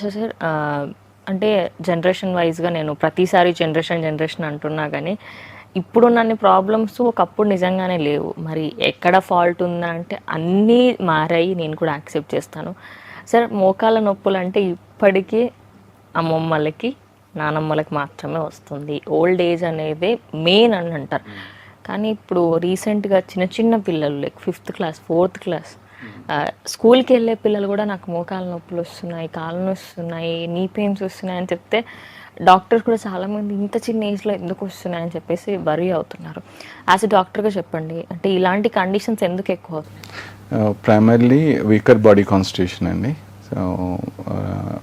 So sir అంటే generation వైజ్గా నేను ప్రతిసారి జనరేషన్ జనరేషన్ అంటున్నా కానీ ఇప్పుడు నన్ను ప్రాబ్లమ్స్ ఒకప్పుడు నిజంగానే లేవు. మరి ఎక్కడ ఫాల్ట్ ఉందా అంటే అన్నీ మారాయి నేను కూడా యాక్సెప్ట్ చేస్తాను. సార్ మోకాల నొప్పులు అంటే ఇప్పటికీ అమ్మమ్మలకి నానమ్మలకి మాత్రమే వస్తుంది. ఓల్డ్ ఏజ్ అనేది మెయిన్ అని అంటారు. కానీ ఇప్పుడు రీసెంట్గా చిన్న చిన్న పిల్లలు like fifth class fourth class స్కూల్కి వెళ్ళే పిల్లలు కూడా నాకు మోకాల నొప్పులు వస్తున్నాయి కాళ్ళు వస్తున్నాయి నీ పెయిన్స్ వస్తున్నాయి అని చెప్తే డాక్టర్స్ కూడా చాలామంది ఇంత చిన్న ఏజ్లో ఎందుకు వస్తున్నాయని చెప్పేసి వరీ అవుతున్నారు. యాజ్ ఎ డాక్టర్గా చెప్పండి అంటే ఇలాంటి కండిషన్స్ ఎందుకు ఎక్కువ? ప్రైమర్లీ వీకర్ బాడీ కాన్స్టిట్యూషన్ అండి. So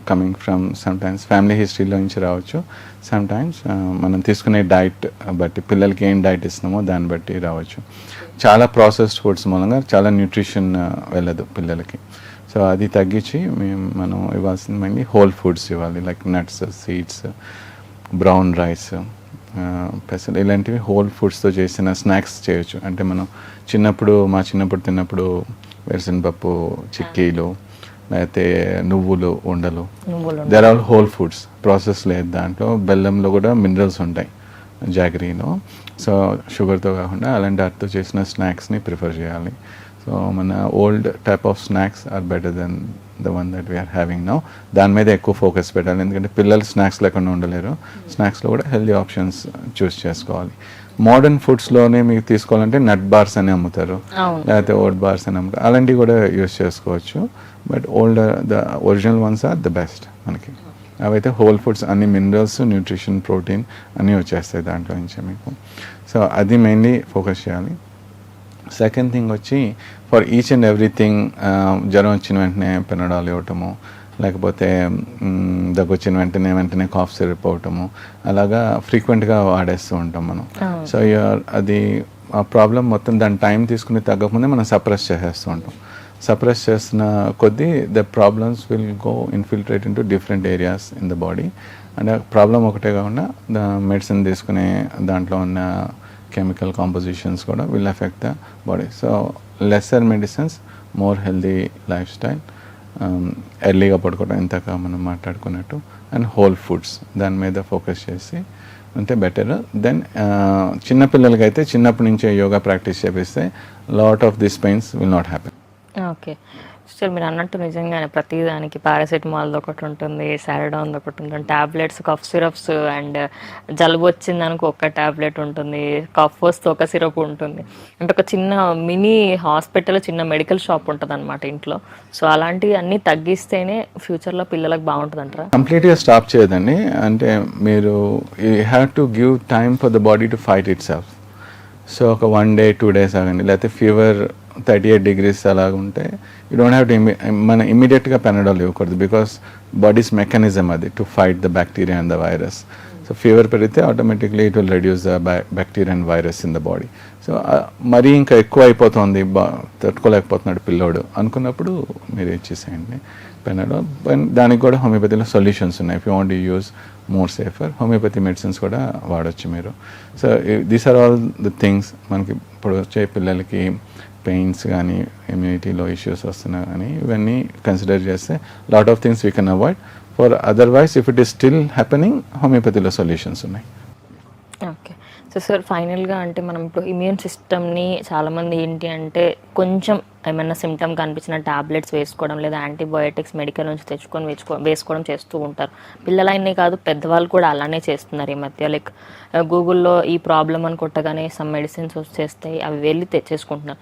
coming from sometimes family హిస్టరీలో నుంచి రావచ్చు. సమ్టైమ్స్ మనం తీసుకునే డైట్ బట్టి పిల్లలకి ఏం డైట్ ఇస్తున్నామో దాన్ని బట్టి రావచ్చు. చాలా ప్రాసెస్డ్ ఫుడ్స్ మూలంగా చాలా న్యూట్రిషన్ వెళ్ళదు పిల్లలకి. సో అది తగ్గించి మేము మనం ఇవ్వాల్సింది హోల్ ఫుడ్స్ ఇవ్వాలి. Like nuts seeds brown rice పెసలు ఇలాంటివి హోల్ ఫుడ్స్తో చేసిన స్నాక్స్ చేయొచ్చు. అంటే మనం చిన్నప్పుడు మా చిన్నప్పుడు తిన్నప్పుడు వేరుశనగపప్పు చిక్కీలు లేకపోతే నువ్వులు ఉండలు. There are whole foods process లేదు దాంట్లో. బెల్లంలో కూడా మినరల్స్ ఉంటాయి. జాగరీలో సో షుగర్తో కాకుండా అలాంటి వాటితో చేసిన స్నాక్స్ని ప్రిఫర్ చేయాలి. సో మన old type of snacks are better than the one that we are having now. దాని మీద ఎక్కువ ఫోకస్ పెట్టాలి. ఎందుకంటే పిల్లలు స్నాక్స్ లేకుండా ఉండలేరు. స్నాక్స్లో కూడా హెల్దీ ఆప్షన్స్ చూస్ చేసుకోవాలి. మోడర్న్ ఫుడ్స్లోనే మీకు తీసుకోవాలంటే నట్ బార్స్ అని అమ్ముతారు. లేకపోతే ఓట్ బార్స్ అని అమ్ముతారు. అలాంటివి కూడా యూస్ చేసుకోవచ్చు. But old the original ones are the best మనకి. అవైతే హోల్ ఫుడ్స్ అన్ని మినరల్స్ న్యూట్రిషన్ ప్రోటీన్ అన్నీ వచ్చేస్తాయి దాంట్లో నుంచి మీకు. సో అది మెయిన్లీ ఫోకస్ చేయాలి. సెకండ్ థింగ్ వచ్చి ఫర్ ఈచ్ అండ్ ఎవ్రీథింగ్ జ్వరం వచ్చిన వెంటనే పెనడాలు ఇవ్వటము లేకపోతే మ్, దగ్గు వచ్చిన వెంటనే వెంటనే కాఫ్ సిరప్ అవటము అలాగా ఫ్రీక్వెంట్గా వాడేస్తూ ఉంటాం మనం. సో యూఆర్ అది ఆ ప్రాబ్లం మొత్తం దాని టైం తీసుకుని తగ్గకముందే మనం సప్రెస్ చేసేస్తూ ఉంటాం. సప్రెస్ చేస్తున్న కొద్దీ the problems will go infiltrate into different areas in the body and problem ఒకటే కాకుండా ద మెడిసిన్ తీసుకునే దాంట్లో ఉన్న కెమికల్ కాంపోజిషన్స్ కూడా will affect the body so lesser medicines more healthy lifestyle ఎర్లీగా పడుకోవడం ఇంతక మనం మాట్లాడుకున్నట్టు. అండ్ హోల్ ఫుడ్స్ దాని మీద ఫోకస్ చేసి అంటే బెటర్ దెన్ uh, చిన్నపిల్లలకైతే చిన్నప్పటి నుంచే యోగా ప్రాక్టీస్ చేపిస్తే lot of this pains will not happen okay. Sir మీరు అన్నట్టు నిజంగానే ప్రతిదానికి పారాసెటమాల్ ఒకటి ఉంటుంది సారడాన్ ఒకటి ఉంటుంది టాబ్లెట్స్ కఫ్ సిరప్స్ అండ్ జలుబు వచ్చింది అనుకో ఒక టాబ్లెట్ ఉంటుంది కఫ్ వస్తే ఒక సిరప్ ఉంటుంది. అంటే ఒక చిన్న మినీ హాస్పిటల్ చిన్న మెడికల్ షాప్ ఉంటుంది అనమాట ఇంట్లో. సో అలాంటివి అన్నీ తగ్గిస్తేనే ఫ్యూచర్లో పిల్లలకు బాగుంటుంది అంటారా కంప్లీట్గా స్టాప్ చేయదండి. అంటే మీరు you have to give time for the body to fight itself so ఒక వన్ డే టూ డేస్ ఆగండి. లేకపోతే ఫీవర్ థర్టీ ఎయిట్ డిగ్రీస్ అలాగ ఉంటే యూ డోంట్ హ్యావ్ టు మన ఇమీడియట్గా పెనడాల్ ఇవ్వకూడదు బికాస్ బాడీస్ మెకానిజం అది to fight the bacteria and the virus so fever పెరిగితే automatically it will reduce the bacteria and virus in the body so మరీ ఇంకా ఎక్కువ అయిపోతుంది బా తట్టుకోలేకపోతున్నాడు పిల్లోడు అనుకున్నప్పుడు మీరు ఇచ్చేసేయండి పెనడో దానికి కూడా హోమియోపతిలో సొల్యూషన్స్ ఉన్నాయి. If you want use more safer homeopathy medicines కూడా వాడొచ్చు మీరు. So these are all the things మనకి ఇప్పుడు వచ్చే పిల్లలకి పెయిన్స్ కానీ ఇమ్యూనిటీలో ఇష్యూస్ వస్తున్నా కానీ ఇవన్నీ కన్సిడర్ చేస్తే lot of things we can avoid for otherwise if it is still happening హోమియోపతిలో సొల్యూషన్స్ ఉన్నాయి. ఓకే సో సార్ ఫైనల్గా అంటే మనం ఇప్పుడు ఇమ్యూన్ సిస్టమ్ని చాలామంది ఏంటి అంటే కొంచెం ఏమైనా సిమ్టమ్ కనిపించిన టాబ్లెట్స్ వేసుకోవడం లేదా యాంటీబయోటిక్స్ మెడికల్ నుంచి తెచ్చుకొని వేసుకో వేసుకోవడం చేస్తూ ఉంటారు. పిల్లలైనే కాదు పెద్దవాళ్ళు కూడా అలానే చేస్తున్నారు ఈ మధ్య. లైక్ గూగుల్లో ఈ ప్రాబ్లం అని కొట్టగానే సమ్ మెడిసిన్స్ వచ్చేస్తాయి అవి వెళ్ళి తెచ్చేసుకుంటున్నారు.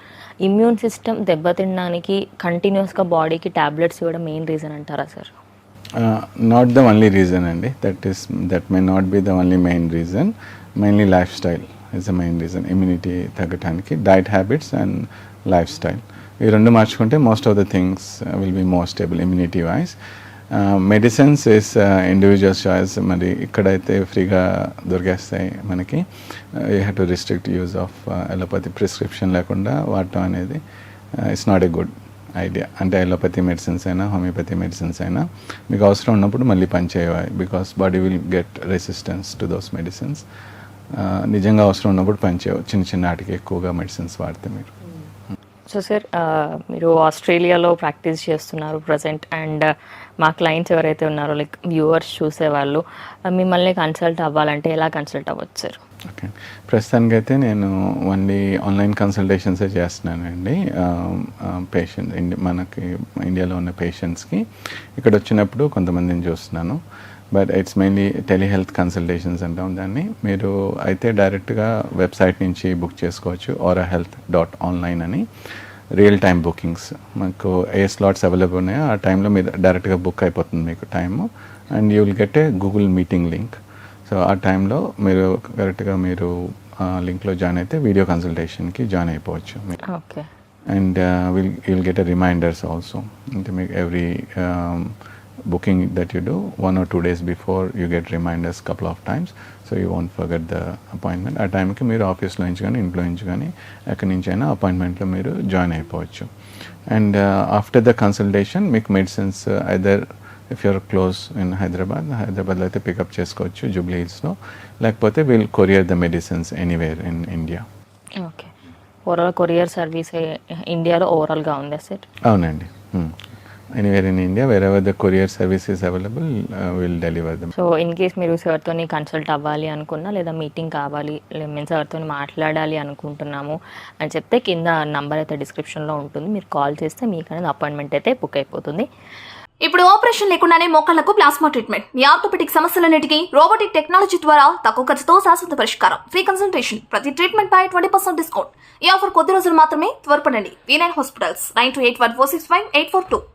ఇమ్యూన్ సిస్టమ్ దెబ్బతినడానికి కంటిన్యూస్గా బాడీకి టాబ్లెట్స్ ఇవ్వడం మెయిన్ రీజన్ అంటారా sir not the only reason అండి. That is that may not be the only main reason mainly lifestyle is the main reason immunity తగ్గటానికి diet habits and lifestyle ఈ రెండు మార్చుకుంటే most of the things will be more stable immunity wise medicines is individual choice మరి ఇక్కడైతే ఫ్రీగా దొరికేస్తాయి మనకి. You have to restrict use of allopathy prescription లేకుండా వాడటం అనేది it's not a good idea అంటే ఎలోపతి మెడిసిన్స్ అయినా హోమియోపతి మెడిసిన్స్ అయినా మీకు అవసరం ఉన్నప్పుడు మళ్ళీ పనిచేయవాలి. Because body will get resistance to those medicines నిజంగా అవసరం ఉన్నప్పుడు పనిచేయవు. చిన్న చిన్న వాటికి ఎక్కువగా మెడిసిన్స్ వాడితే మీరు. సో సార్ uh, మీరు ఆస్ట్రేలియాలో ప్రాక్టీస్ చేస్తున్నారు ప్రజెంట్ అండ్ uh, మా క్లయింట్స్ ఎవరైతే ఉన్నారో లైక్ వ్యూవర్స్ చూసేవాళ్ళు uh, మిమ్మల్ని కన్సల్ట్ అవ్వాలంటే ఎలా కన్సల్ట్ అవ్వచ్చు సార్ ఓకే ప్రస్తుతానికి అయితే నేను ఓన్లీ ఆన్లైన్ కన్సల్టేషన్సే చేస్తున్నానండి. Um, um, పేషెంట్ ఇండి మనకి ఇండియాలో ఉన్న పేషెంట్స్కి ఇక్కడ వచ్చినప్పుడు కొంతమందిని చూస్తున్నాను. But it's mainly telehealth consultations అంటాం దాన్ని. మీరు అయితే డైరెక్ట్గా వెబ్సైట్ నుంచి బుక్ చేసుకోవచ్చు ఆరా హెల్త్ డాట్ ఆన్లైన్ అని. రియల్ టైం బుకింగ్స్ మనకు ఏ స్లాట్స్ అవైలబుల్ ఉన్నాయో ఆ టైంలో మీరు డైరెక్ట్గా బుక్ అయిపోతుంది మీకు time and you will get a Google meeting link so ఆ టైంలో మీరు కరెక్ట్గా మీరు లింక్లో జాయిన్ అయితే వీడియో కన్సల్టేషన్కి జాయిన్ అయిపోవచ్చు. మీరు okay and will will get a reminders also అంటే మీకు every booking that you do one or two days before you get reminders couple of times so you won't forget the appointment ఆ టైంకి మీరు ఆఫీస్లో నుంచి కానీ ఇంట్లో నుంచి కానీ ఎక్కడి నుంచి అయినా అపాయింట్మెంట్లో మీరు జాయిన్ అయిపోవచ్చు. అండ్ ఆఫ్టర్ ద కన్సల్టేషన్ మీకు medicines either if you're close in Hyderabad హైదరాబాద్లో అయితే పికప్ చేసుకోవచ్చు జూబ్లీ హిల్స్లో లేకపోతే will courier the medicines anywhere in India okay overall courier service ఇండియాలో ఓవరాల్గా ఉందా సార్ అవునండి. Anywhere in India wherever the courier services available will deliver them so in case మీరు సార్తో కన్సల్ట్ అవ్వాలి అనుకున్నా లేదా మీటింగ్ కావాలి మేము సార్తో మాట్లాడాలి అనుకుంటున్నాము అని చెప్తే కింద నంబర్ అయితే డిస్క్రిప్షన్లో ఉంటుంది. మీరు కాల్ చేస్తే మీకు అనేది అపాయింట్మెంట్ అయితే బుక్ అయిపోతుంది. ఇప్పుడు ఆపరేషన్ లేకుండానే మోకాళ్ళకు ప్లాస్మా ట్రీట్మెంట్ మీ ఆర్థోపెటిక్ సమస్యలన్నిటికీ రోబోటిక్ టెక్నాలజీ ద్వారా తక్కువ ఖర్చుతో శాశ్వత పరిష్కారం. ఫ్రీ కన్సల్టేషన్ ప్రతి ట్రీట్మెంట్ పై ట్వంటీ పర్సెంట్ డిస్కౌంట్ ఈ ఆఫర్ కొద్ది రోజులు మాత్రమే త్వరపడండి. V nine hospitals nine two eight one four six five eight four two